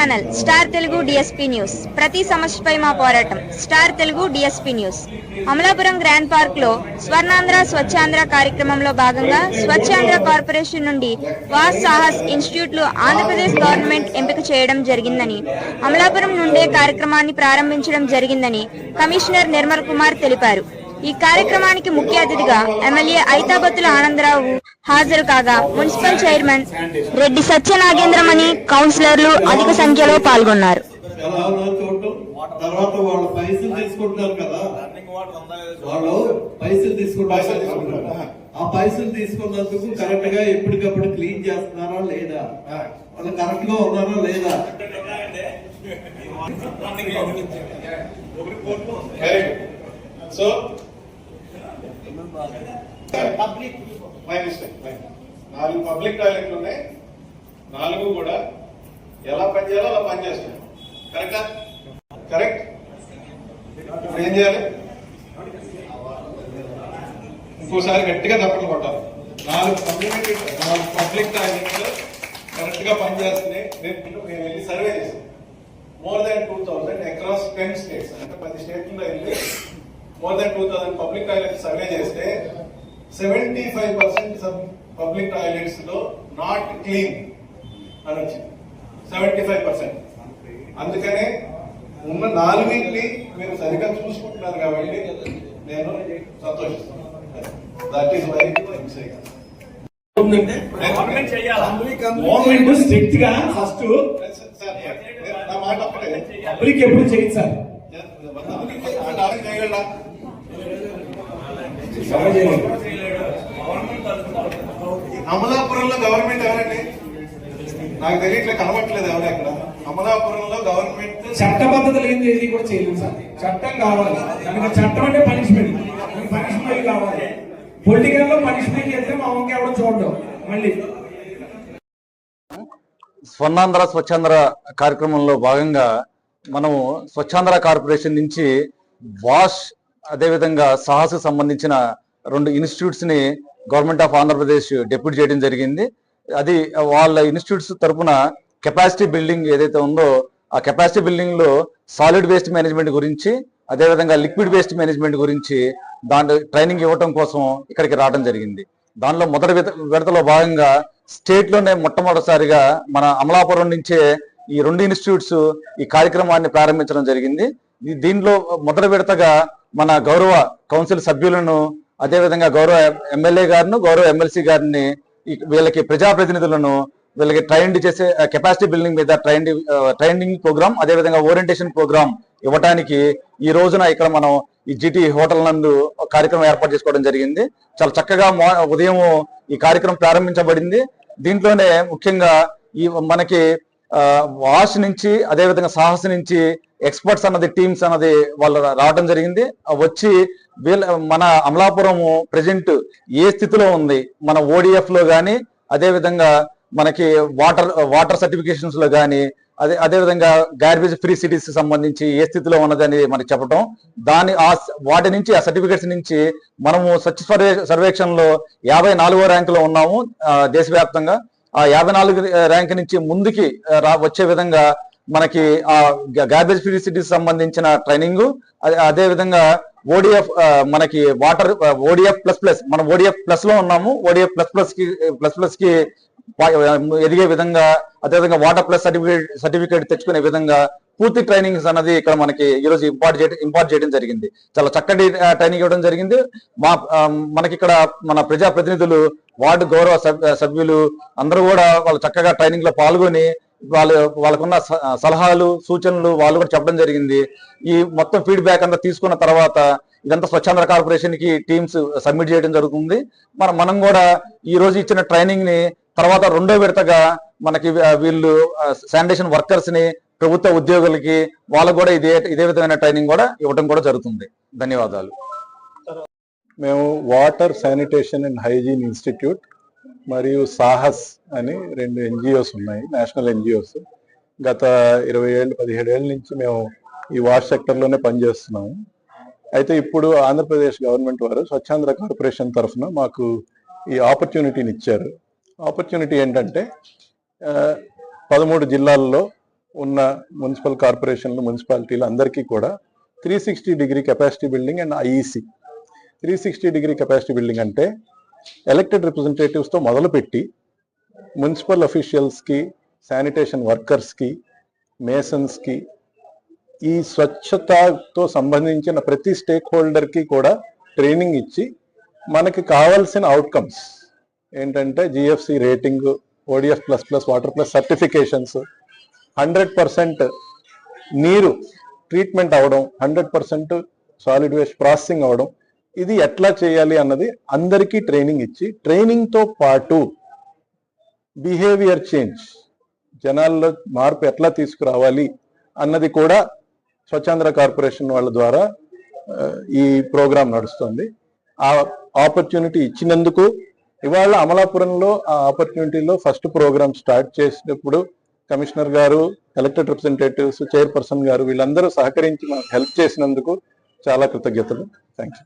Channel star Telugu DSP news. ప్రతి సమస్యపై మా పోరాటం. Star Telugu DSP news. Amalapuram grand పార్క్లో స్వర్ణాంధ్ర స్వచ్ఛాంధ్ర కార్యక్రమంలో భాగంగా స్వచ్ఛాంధ్ర కార్పొరేషన్ నుండి వాస్ సాహస్ ఇన్స్టిట్యూట్లో ఆంధ్రప్రదేశ్ గవర్నమెంట్ ఎంపిక చేయడం జరిగిందని అమలాపురం నుండే కార్యక్రమాన్ని ప్రారంభించడం జరిగిందని కమిషనర్ నిర్మల్ కుమార్ తెలిపారు. ఈ కార్యక్రమానికి ముఖ్య అతిథిగా ఎమ్మెల్యే ఐతాబత్తుల ఆనందరావు హాజరు కాగా మున్సిపల్ చైర్మన్ రెడ్డి సత్యనాగేంద్రమణి కౌన్సిలర్లు అధిక సంఖ్యలో పాల్గొన్నారు. ఎలా ఉందో చూడటం తర్వాత వాళ్ళు పైసలు తీసుకుంటున్నారు కదా. వాళ్ళు పైసలు తీసుకుంటారు కదా. ఆ పైసలు తీసుకున్నందుకు కరెక్ట్గా ఎప్పటికప్పుడు క్లీన్ చేస్తున్నారా లేదా? వాళ్ళు కరెక్ట్గా ఉన్నారా లేదా? సో పబ్లిక్ మై మిస్టేక్ నాలుగు పబ్లిక్ టాయిలెట్లు ఉన్నాయి. నాలుగు కూడా ఎలా పనిచేయాలో అలా పనిచేస్తున్నాయి కరెక్టా కరెక్ట్ ఇప్పుడు ఏం చేయాలి? ఇంకోసారి గట్టిగా తప్పట్లు కొట్టాలి. నాలుగు కమ్యూనిటీ నాలుగు పబ్లిక్ టాయిలెట్లు కరెక్ట్గా పనిచేస్తున్నాయి నేను నేను వెళ్ళి సర్వే చేశాను more than two thousand across ten states అంటే పది స్టేట్లలో వెళ్ళి more than two thousand public toilets survey చేస్తే సెవెంటీ ఫైవ్ పర్సెంట్ పబ్లిక్ టాయిలెట్స్లో నాట్ క్లీన్ అని వచ్చింది. సెవెంటీ ఫైవ్ పర్సెంట్ అందుకనే ఉన్న నాలుగింటిని మీరు సరిగా చూసుకుంటున్నారు కాబట్టి నేను సంతోషిస్తున్నాను. దట్ ఈస్ వై గవర్నమెంట్ స్ట్రిక్ట్గా ఫస్ట్ నా మాట ఒక్కటే. పబ్లిక్ ఎప్పుడు చేయదు సార్ చేయగలరా ఎవరు చేయలేదు. అమలాపురంలో గవర్నమెంట్ ఎవరండి? నాకు తెలియట్లే కనబట్టలేదు ఎవరు అక్కడ అమలాపురంలో గవర్నమెంట్ చట్టబద్ధత లేని ఏది కూడా చేయలేదు సార్. చట్టం కావాలి. చట్టం అంటే పనిష్మెంట్ పనిష్మెంట్ కావాలి. పొలిటికల్లో పనిష్మెంట్ చేస్తే మా వంక ఎవడో చూడడం మళ్ళీ. స్వర్ణాంధ్ర స్వచ్ఛాంధ్ర కార్యక్రమంలో భాగంగా మనము స్వచ్ఛాంధ్ర కార్పొరేషన్ నుంచి వాష్ అదేవిధంగా సాహస్ సంబంధించిన రెండు ఇన్స్టిట్యూట్స్ని గవర్నమెంట్ ఆఫ్ ఆంధ్రప్రదేశ్ డెప్యూట్ చేయడం జరిగింది. అది వాళ్ళ ఇన్స్టిట్యూట్స్ తరపున కెపాసిటీ బిల్డింగ్ ఏదైతే ఉందో ఆ కెపాసిటీ బిల్డింగ్లో సాలిడ్ వేస్ట్ మేనేజ్మెంట్ గురించి అదేవిధంగా లిక్విడ్ వేస్ట్ మేనేజ్మెంట్ గురించి దాంట్లో ట్రైనింగ్ ఇవ్వటం కోసం ఇక్కడికి రావడం జరిగింది. దానిలో మొదటి విడతలో భాగంగా స్టేట్లోనే మొట్టమొదటిసారిగా మన అమలాపురం నుంచే ఈ రెండు ఇన్స్టిట్యూట్స్ ఈ కార్యక్రమాన్ని ప్రారంభించడం జరిగింది. దీంట్లో దీనిలో మొదటి విడతగా మన గౌరవ కౌన్సిల్ సభ్యులను అదేవిధంగా గౌరవ ఎమ్మెల్యే గారిను గౌరవ ఎమ్మెల్సీ గారిని వీళ్ళకి ప్రజాప్రతినిధులను వీళ్ళకి ట్రైన్ చేసే కెపాసిటీ బిల్డింగ్ మీద ట్రైన్ ట్రైనింగ్ ప్రోగ్రామ్ అదేవిధంగా ఓరియంటేషన్ ప్రోగ్రామ్ ఇవ్వడానికి ఈ రోజున ఇక్కడ మనం ఈ జిటి హోటల్ నందు కార్యక్రమం ఏర్పాటు చేసుకోవడం జరిగింది. చాలా చక్కగా మా- ఉదయం ఈ కార్యక్రమం ప్రారంభించబడింది. దీంట్లోనే ముఖ్యంగా ఈ మనకి వాష్ నుంచి అదేవిధంగా సాహస్ నుంచి ఎక్స్పర్ట్స్ అన్నది టీమ్స్ అన్నది వాళ్ళు రావడం జరిగింది. వచ్చి వీళ్ళ మన అమలాపురం ప్రజెంట్ ఏ స్థితిలో ఉంది? మన ఓడిఎఫ్లో కానీ అదేవిధంగా మనకి వాటర్ వాటర్ సర్టిఫికేషన్స్లో కానీ అదే అదే విధంగా గార్బేజ్ ఫ్రీ సిటీస్ సంబంధించి ఏ స్థితిలో ఉన్నదని మనకి చెప్పడం దాని ఆ వాటి నుంచి ఆ సర్టిఫికేట్స్ నుంచి మనము స్వచ్ఛ సర్వే సర్వేక్షణలో యాభై నాలుగో ర్యాంకులో ఉన్నాము దేశవ్యాప్తంగా. ఆ యాభై నాలుగు ర్యాంక్ నుంచి ముందుకి రా వచ్చే విధంగా మనకి ఆ గార్బేజ్ ఫ్రీ సిటీస్ సంబంధించిన ట్రైనింగ్ అదే విధంగా ఓడిఎఫ్ మనకి వాటర్ ఓడిఎఫ్ ప్లస్ ప్లస్ మనం ఓడిఎఫ్ ప్లస్లో ఉన్నాము ఓడిఎఫ్ ప్లస్ ప్లస్కి ప్లస్ ప్లస్కి ఎదిగే విధంగా అదేవిధంగా వాటర్ ప్లస్ సర్టిఫికేట్ సర్టిఫికేట్ తెచ్చుకునే విధంగా పూర్తి ట్రైనింగ్స్ అన్నది ఇక్కడ మనకి ఈరోజు ఇంపార్ట్ చేయడం ఇంపార్ట్ చేయడం జరిగింది. చాలా చక్కటి ట్రైనింగ్ ఇవ్వడం జరిగింది. మా మనకి ఇక్కడ మన ప్రజా ప్రతినిధులు వార్డు గౌరవ సభ్యులు అందరూ కూడా వాళ్ళు చక్కగా ట్రైనింగ్లో పాల్గొని వాళ్ళ వాళ్ళకున్న స- సలహాలు సూచనలు వాళ్ళు కూడా చెప్పడం జరిగింది. ఈ మొత్తం ఫీడ్బ్యాక్ అంతా తీసుకున్న తర్వాత ఇదంతా స్వచ్ఛంద కార్పొరేషన్కి టీమ్స్ సబ్మిట్ చేయడం జరుగుతుంది. మన మనం కూడా ఈ రోజు ఇచ్చిన ట్రైనింగ్ని తర్వాత రెండో విడతగా మనకి వీళ్ళు శానిటేషన్ వర్కర్స్ని ప్రభుత్వ ఉద్యోగులకి వాళ్ళకు కూడా ఇదే ఇదే విధమైన ట్రైనింగ్ కూడా ఇవ్వడం కూడా జరుగుతుంది. ధన్యవాదాలు. మేము water sanitation and hygiene institute మరియు సాహస్ అని రెండు ఎన్జిఓస్ ఉన్నాయి నేషనల్ ఎన్జిఓస్. గత ఇరవై ఏళ్ళు పదిహేడు ఏళ్ళ నుంచి మేము ఈ వాష్ సెక్టర్లోనే పనిచేస్తున్నాము. అయితే ఇప్పుడు ఆంధ్రప్రదేశ్ గవర్నమెంట్ వారు స్వచ్ఛాంధ్ర కార్పొరేషన్ తరఫున మాకు ఈ ఆపర్చునిటీని ఇచ్చారు. ఆపర్చునిటీ ఏంటంటే పదమూడు జిల్లాల్లో ఉన్న మున్సిపల్ కార్పొరేషన్లు మున్సిపాలిటీలు అందరికీ కూడా three sixty degree capacity building and IEC. Three sixty degree capacity building అంటే ఎలక్టెడ్ రిప్రజెంటేటివ్స్తో మొదలుపెట్టి మున్సిపల్ అఫీషియల్స్కి శానిటేషన్ వర్కర్స్కి మేసన్స్కి ఈ స్వచ్ఛతతో సంబంధించిన ప్రతి స్టేక్ హోల్డర్కి కూడా ట్రైనింగ్ ఇచ్చి మనకి కావాల్సిన అవుట్కమ్స్ ఏంటంటే GFC rating ODF plus plus water plus certifications hundred percent నీరు ట్రీట్మెంట్ అవ్వడం hundred percent solid waste processing అవ్వడం ఇది ఎట్లా చేయాలి అన్నది అందరికీ ట్రైనింగ్ ఇచ్చి ట్రైనింగ్తో పాటు బిహేవియర్ చేంజ్ జనాల్లో మార్పు ఎట్లా తీసుకురావాలి అన్నది కూడా స్వచ్ఛాంధ్ర కార్పొరేషన్ వాళ్ళ ద్వారా ఈ ప్రోగ్రాం నడుస్తుంది. ఆ ఆపర్చునిటీ ఇచ్చినందుకు ఇవాళ అమలాపురంలో ఆ ఆపర్చునిటీలో ఫస్ట్ ప్రోగ్రామ్ స్టార్ట్ చేసినప్పుడు కమిషనర్ గారు ఎలక్టెడ్ రిప్రజెంటేటివ్స్ చైర్పర్సన్ గారు వీళ్ళందరూ సహకరించి మనకు హెల్ప్ చేసినందుకు చాలా కృతజ్ఞతలు. Thank you